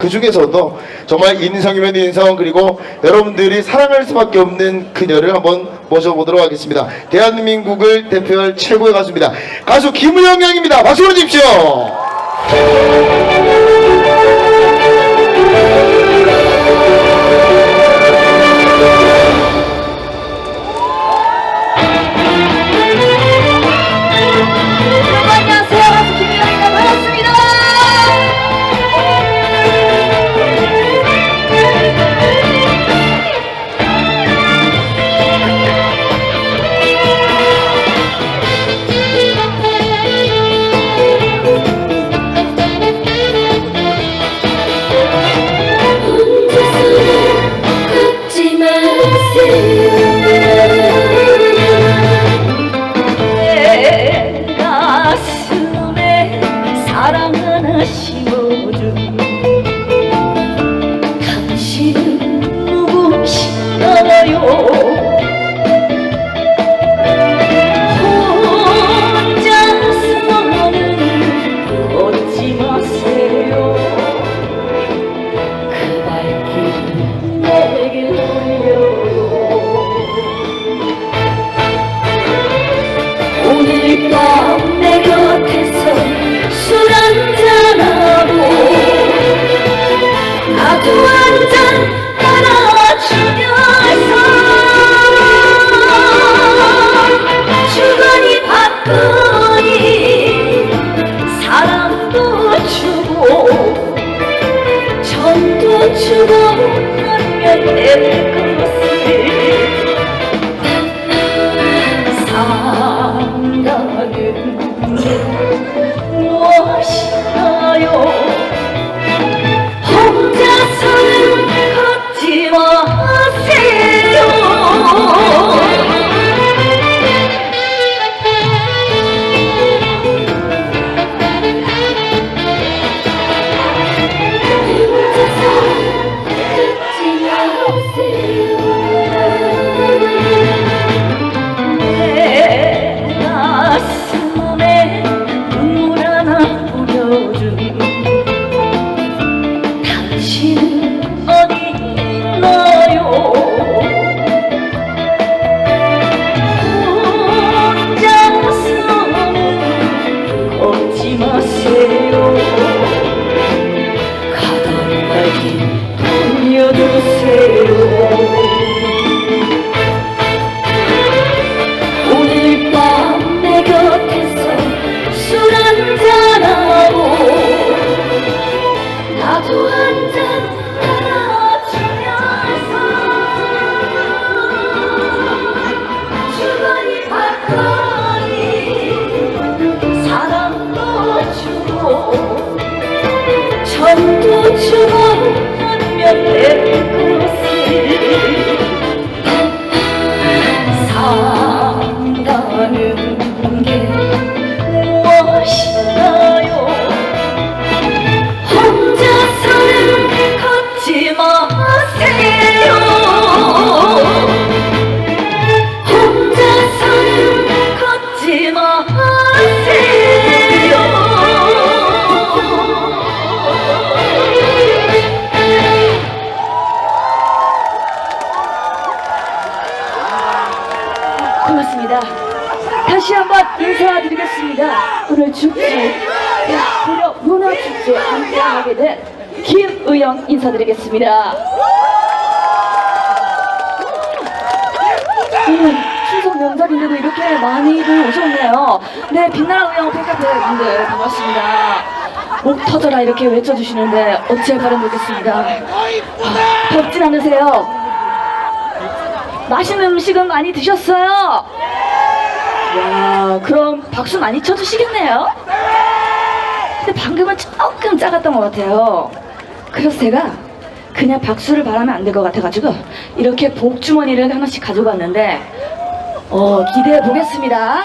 그 중에서도 정말 인성이면 인성 그리고 여러분들이 사랑할 수밖에 없는 그녀를 한번 모셔보도록 하겠습니다. 대한민국을 대표할 최고의 가수입니다. 가수 김우영 양입니다. 박수 보내주십시오. oh 인사드리겠습니다. 추석 명절인데도 이렇게 많이들 오셨네요. 네, 빛나는 의영 팬카페 분들 반갑습니다. 목 터져라 이렇게 외쳐주시는데 어찌할 바를 모르겠습니다. 아, 덥진 않으세요? 맛있는 음식은 많이 드셨어요? 야, 그럼 박수 많이 쳐주시겠네요? 근데 방금은 조금 작았던 것 같아요. 그래서 제가 그냥 박수를 바라면 안 될 것 같아가지고 이렇게 복주머니를 하나씩 가져갔는데 어, 기대해 보겠습니다.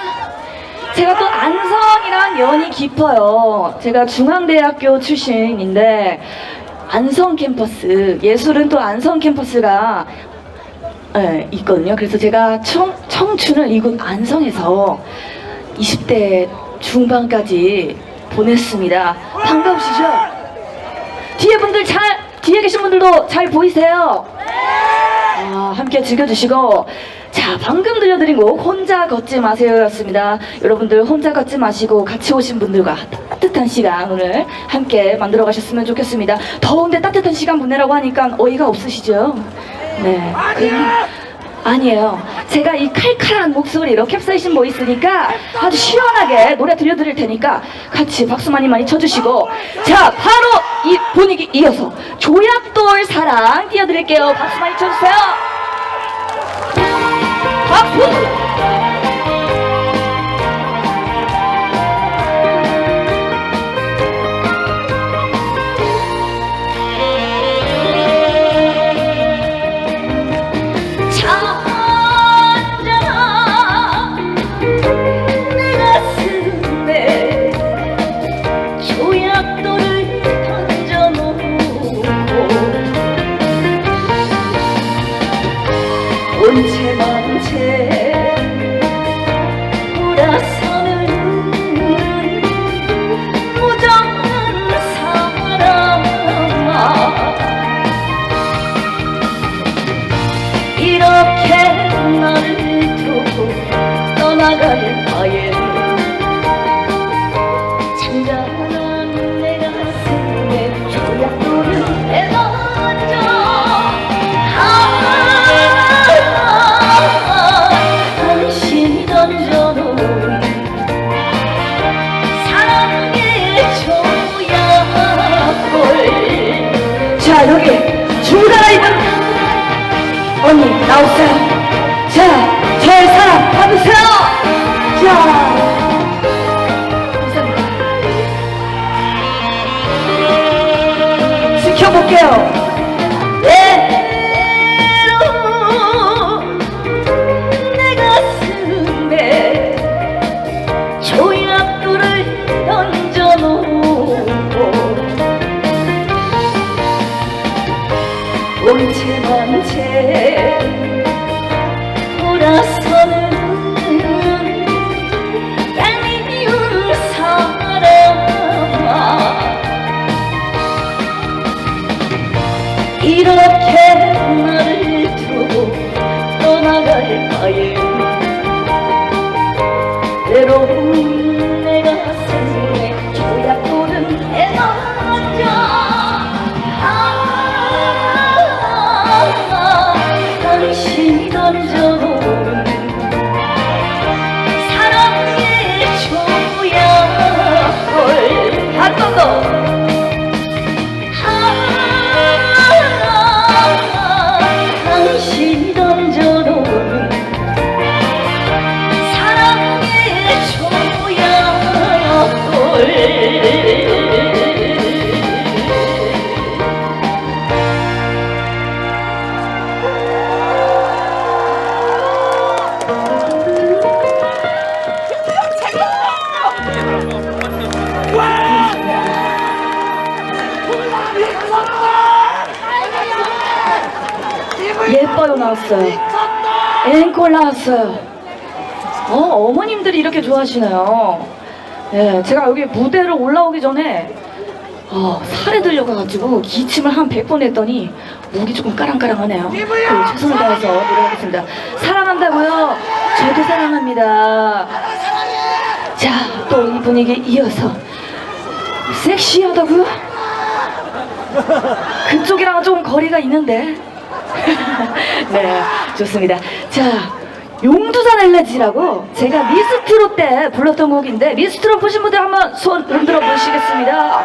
제가 또 안성이랑 연이 깊어요. 제가 중앙대학교 출신인데 안성 캠퍼스 예술은 또 안성 캠퍼스가 예, 있거든요. 그래서 제가 청, 청춘을 이곳 안성에서 20대 중반까지 보냈습니다. 반가우시죠? 뒤에 분들 잘 뒤에 계신 분들도 잘 보이세요? 아, 함께 즐겨주시고. 자 방금 들려드린 곡 혼자 걷지 마세요였습니다. 여러분들 혼자 걷지 마시고 같이 오신 분들과 따뜻한 시간 오늘 함께 만들어 가셨으면 좋겠습니다. 더운데 따뜻한 시간 보내라고 하니까 어이가 없으시죠? 네. 그냥 아니에요. 제가 이 칼칼한 목소리로 캡사이신 뭐 있으니까 아주 시원하게 노래 들려드릴 테니까 같이 박수 많이 많이 쳐주시고. 자 바로 이 분위기 이어서 조약돌 사랑 띄워드릴게요. 박수 많이 쳐주세요. 박수! 여기 줄다라 입은 언니 나오세요. 자, 저의 사랑 받으세요. 자, 감사합니다. 지켜볼게요. 예뻐요 나왔어요. 앵콜 나왔어요. 어 어머님들이 이렇게 좋아하시네요. 예, 제가 여기 무대를 올라오기 전에 어, 살에 들려가가지고 기침을 한 100번 했더니 목이 조금 까랑까랑하네요. 그 최선을 다해서 노래하겠습니다. 사랑한다고요? 저도 사랑합니다. 자, 또 이 분위기 이어서 섹시하다고요? 그쪽이랑 좀 거리가 있는데. 네, 좋습니다. 자, 용두산 엘레지라고 제가 미스트롯 때 불렀던 곡인데 미스트롯 보신 분들 한번 손 흔들어 보시겠습니다.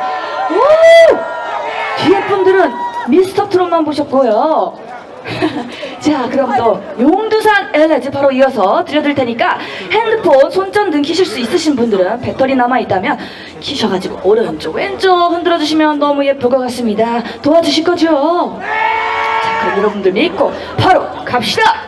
오! 뒤에 분들은 미스터 트롯만 보셨고요. 자, 그럼 또 용두산 엘레지 바로 이어서 드려드릴 테니까 핸드폰 손전등 키실 수 있으신 분들은 배터리 남아 있다면 키셔가지고 오른쪽 왼쪽 흔들어 주시면 너무 예쁠 것 같습니다. 도와주실 거죠? 자, 그럼 여러분들 믿고 바로 갑시다.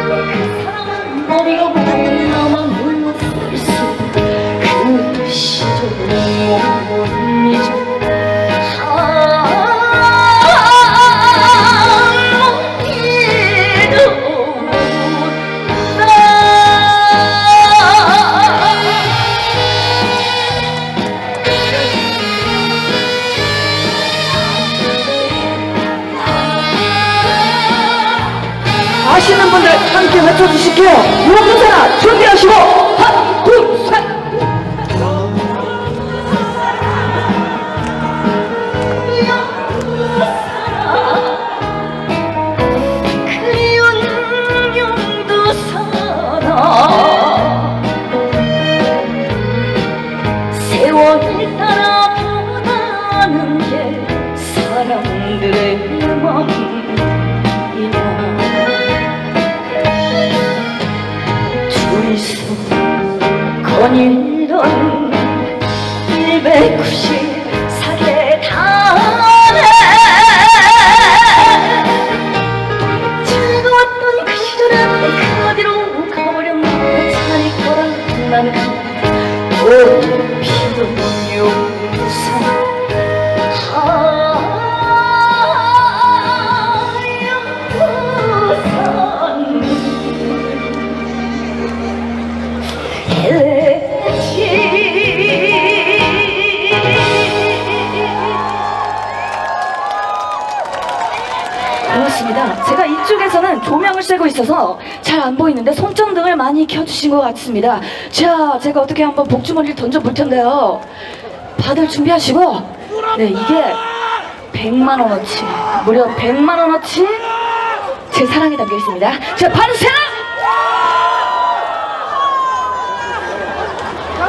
심었 거닐던 그렇습니다. 제가 이쪽에서는 조명을 쐬고 있어서 잘 안 보이는데 손전등을 많이 켜주신 것 같습니다. 자, 제가 어떻게 한번 복주머니를 던져볼 텐데요. 다들 준비하시고, 네, 이게 100만 원어치, 무려 100만 원어치 제 사랑이 담겨 있습니다. 자, 반세!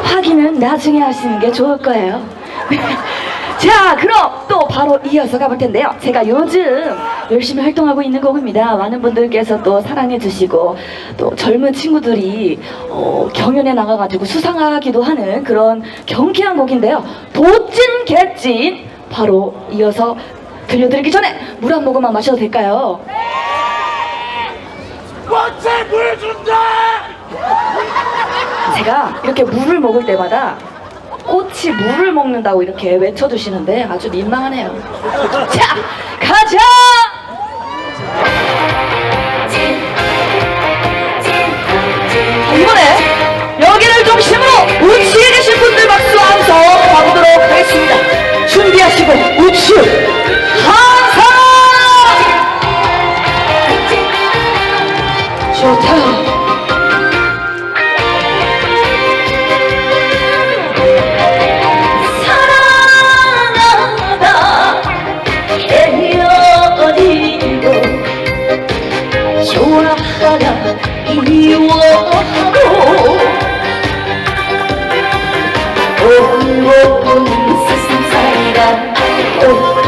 확인은 나중에 하시는 게 좋을 거예요. 자, 그럼 또 바로 이어서 가볼 텐데요. 제가 요즘 열심히 활동하고 있는 곡입니다. 많은 분들께서 또 사랑해 주시고 또 젊은 친구들이 어, 경연에 나가가지고 수상하기도 하는 그런 경쾌한 곡인데요. 도찐 개찐 바로 이어서 들려드리기 전에 물 한 모금만 마셔도 될까요? 꽃에 물 준다! 제가 이렇게 물을 먹을 때마다 꽃이 물을 먹는다고 이렇게 외쳐주시는데 아주 민망하네요. 자, 가자! 자, 이번에 여기를 중심으로 우측에 계신 분들 박수 함성 가보도록 하겠습니다. 준비하시고 우측 함성! 좋다. 세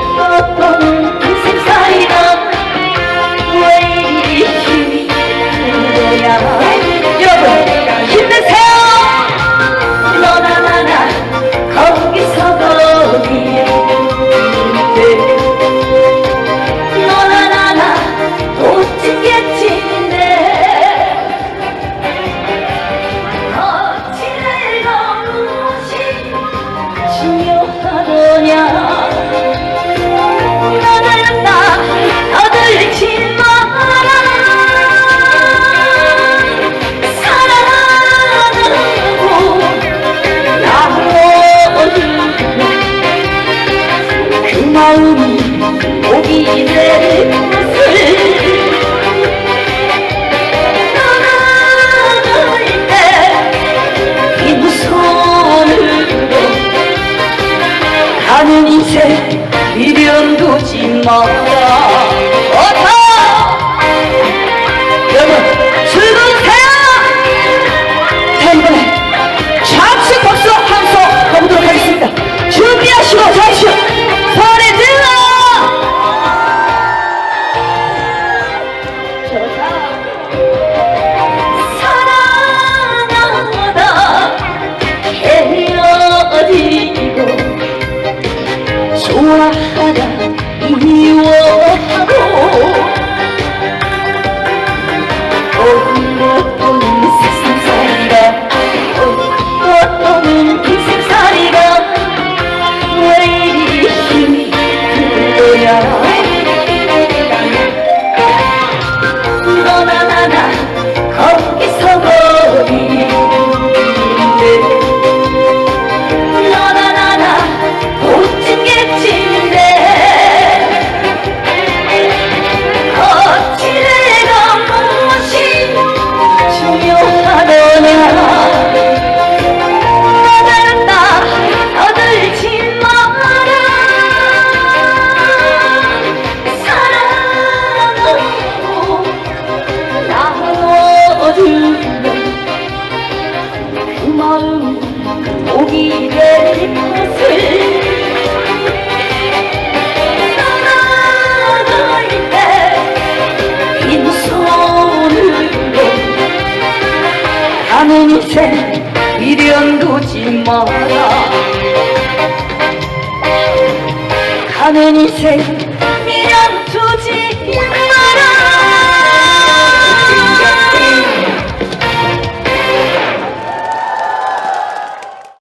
걸음 오기를 것을 떠나갈 때빈 손으로 가는 인생 미련 두지 마라 가는 인생